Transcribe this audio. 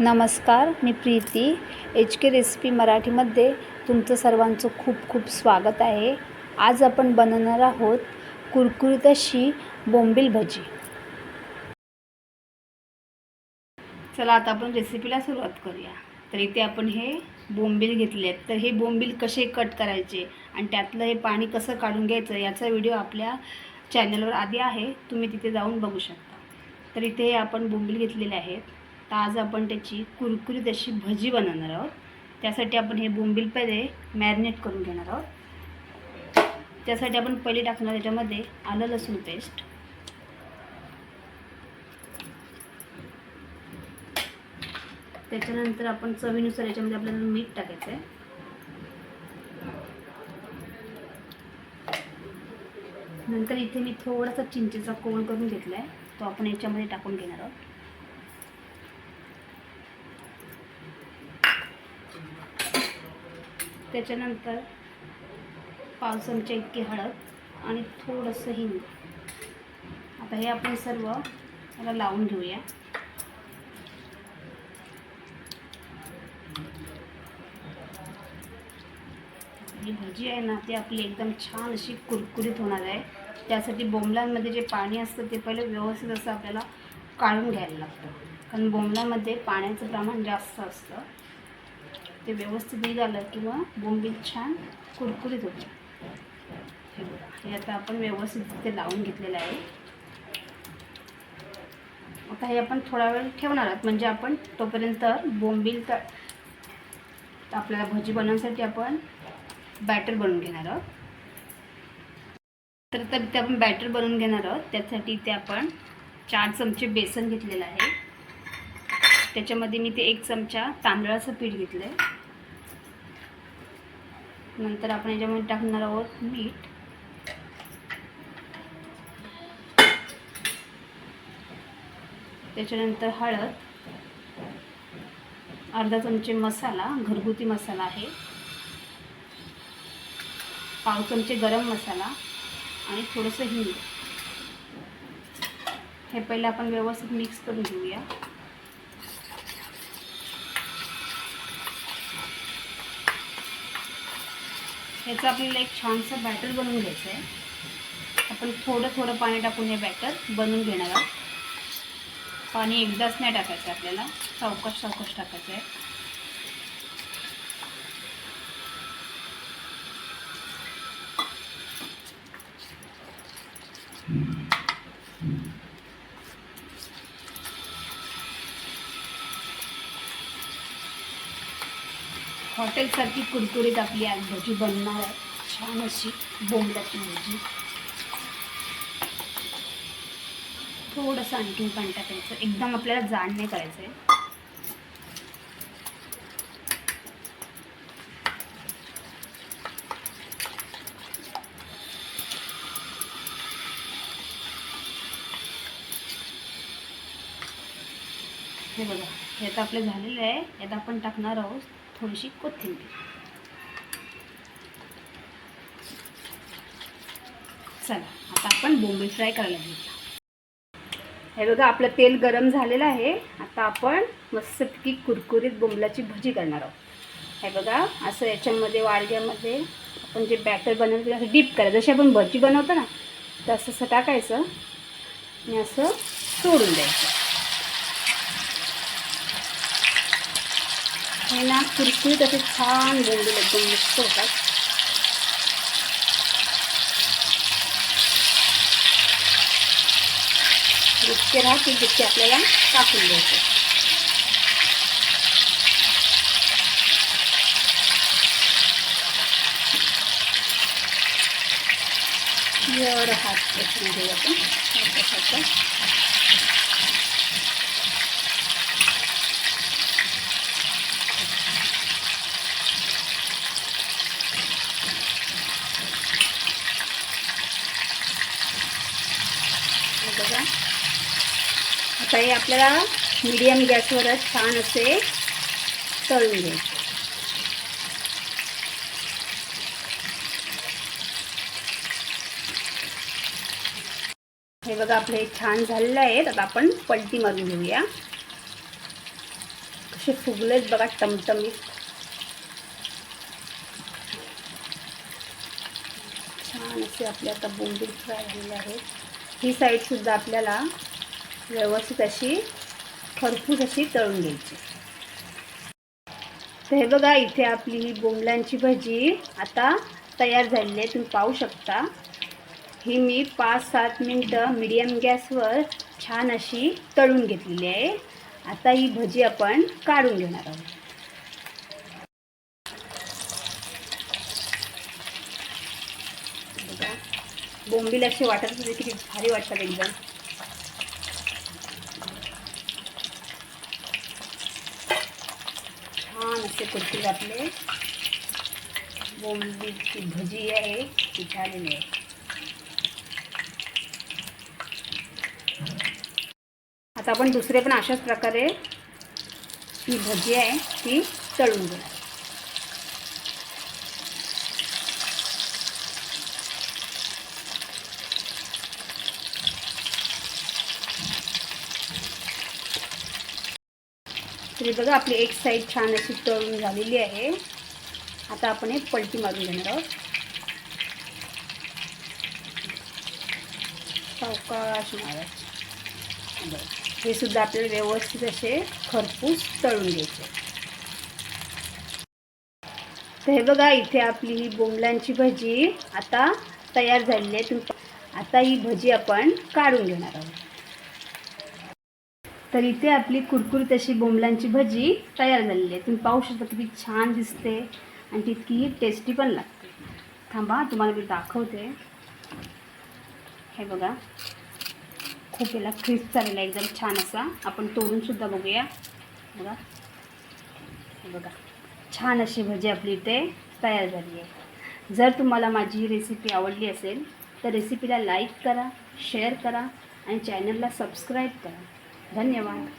नमस्कार मी Preeti. H K recipe मराठीमध्ये तुमचं सर्वांचं खूप खूप स्वागत आहे. आज आपण बनवणार आहोत कुरकुरीत अशी बोंबील भजी. चला आता आपण रेसिपीला सुरुवात करूया. तर इथे आपण हे बोंबील घेतले आहेत तर हे बोंबील कसे कट करायचे आणि त्यातलं हे पाणी कसं काढून घ्यायचं याचा व्हिडिओ आपल्या चॅनलवर आधी आहे. तुम्ही तिथे जाऊन बघू शकता. तर इथे हे आपण बोंबील घेतलेले आहेत. तर आज आपण त्याची कुरकुरीत अशी भजी बनवणार आहोत. त्यासाठी आपण हे बोंबील पहिले मॅरिनेट करून घेणार आहोत. त्यासाठी आपण पहिले टाकणार त्याच्यामध्ये आलं लसूण पेस्ट त्याच्यानंतर आपण चवीनुसार याच्यामध्ये आपल्याला मीठ टाकायचं आहे नंतर इथे मी थोडासा चिंचेचा कोण करून घेतला आहे तो आपण याच्यामध्ये टाकून घेणार आहोत. त्याच्यानंतर पाव इतकी हळद आणि थोडंसं हिंग. आता हे आपण सर्व याला लावून घेऊया. ही भजी आहे ना ती आपली एकदम छान अशी कुरकुरीत होणार आहे. त्यासाठी बोंबलांमध्ये जे पाणी असतं ते पहिले व्यवस्थित असं आपल्याला काढून घ्यायला लागतं. कारण बोंबलांमध्ये पाण्याचं प्रमाण जास्त असतं. ते व्यवस्थित हे झालं किंवा बोंबील छान कुरकुरीत होतं. हे बघा हे आता आपण व्यवस्थित ते लावून घेतलेलं आहे. आता हे आपण थोडा वेळ ठेवणार आहोत. म्हणजे आपण तोपर्यंत बोंबील तर आपल्याला भजी बनवण्यासाठी आपण बॅटर बनवून घेणार आहोत. तर तर आपण बॅटर बनवून घेणार आहोत. त्यासाठी ते आपण चार चमचे बेसन घेतलेलं आहे. त्याच्यामध्ये मी ते एक चमचा तांदळाचं पीठ घेतलं आहे नंतर आपण याच्यामध्ये टाकणार आहोत मीठ. त्याच्यानंतर हळद. अर्धा चमचे मसाला घरगुती मसाला आहे. पाव चमचे गरम मसाला आणि थोडंसं हिंग. हे पहिले आपण व्यवस्थित मिक्स करून घेऊया. याचं आपल्याला एक छानसं बॅटर बनवून घ्यायचं आहे. आपण थोडं थोडं पाणी टाकून हे बॅटर बनवून घेणार आहोत. पाणी एकदाच नाही टाकायचं आपल्याला. सावकाश सावकाश टाकायचं आहे. हॉटेलसारखी कुरकुरीत आपली आज भजी बनणार आहे. छान अशी बोंबलाची भजी. थोडंसं आणखीन पाणी टाकायचं. एकदम आपल्याला जाण नाही करायचं आहे हे बघा हे तर आपलं झालेलं आहे. यात आपण टाकणार आहोत. थोडीशी कोथिंबीर. चला आता आपण बोंबील फ्राय करायला घेऊया. हे बघा आपलं तेल गरम झालेलं आहे. आता आपण मस्तपैकी कुरकुरीत बोंबलाची भजी करणार आहोत. हे बघा असं याच्यामध्ये वाडग्यामध्ये आपण जे बॅटर बनवलं असं डीप करायचं. जशी आपण भजी बनवतो ना तसं टाकायचं आणि असं सोडून द्यायचं. हे ना कुरकुरीत असे छान बोंबील एकदम मस्त होतात. जितके राहतील तितके आपल्याला टाकून द्यायचे. हात पसरून घेऊ आपण सारखं सारखं हे बघा आता हे आपल्याला मीडियम गॅसवरच छान असे तळून घ्यायचे. हे बघा आपले छान झालेलं आहेत. आता आपण पलटी मारून घेऊया. असे फुगलेत बघा टमटमीत. छान असे आपले आता बोंबील फ्राय झालेले आहेत. ही साईडसुद्धा आपल्याला व्यवस्थित अशी खरपूस अशी तळून घ्यायची. तर हे बघा इथे आपली ही बोंबलांची भजी आता तयार झालेली आहे तुम्ही पाहू शकता. ही मी पाच सात मिनटं मीडियम गॅसवर छान अशी तळून घेतलेली आहे. आता ही भजी आपण काढून घेणार आहोत. बघा बोंबील असे वाटत होते किती भारी वाटतात एकदम. छान असे आपले बोंबीची भजी आहे ती झालेली आहे आता आपण दुसरे पण अशाच प्रकारे ही भजी आहे ती तळून घेणार हे बघा आपली एक साईड छान अशी तळून झालेली आहे. आता आपण एक पलटी मारून घेणार आहोत. सावकाश मारायचं हे सुद्धा आपल्याला व्यवस्थित असे खरपूस तळून घ्यायचे. तर हे बघा इथे आपली ही बोंबलांची भजी आता तयार झालेली आहे. तुम्ही आता ही भजी आपण काढून घेणार आहोत. तर इथे आपली कुरकुरीत अशी बोंबलांची भजी तयार झालेली आहे. तुम्ही पाहू शकता किती छान दिसते आणि तितकी टेस्टी पण लागते. थांबा तुम्हाला मी दाखवते. हे बघा. खूप याला क्रिस्प झालेला आहे एकदम छान असा. आपण तोडूनसुद्धा बघूया. बघा. हे बघा. छान अशी भजी आपली इथे तयार झाली आहे. जर तुम्हाला माझी ही रेसिपी आवडली असेल तर रेसिपीला लाईक करा शेअर करा आणि चॅनलला सबस्क्राईब करा. धन्यवाद.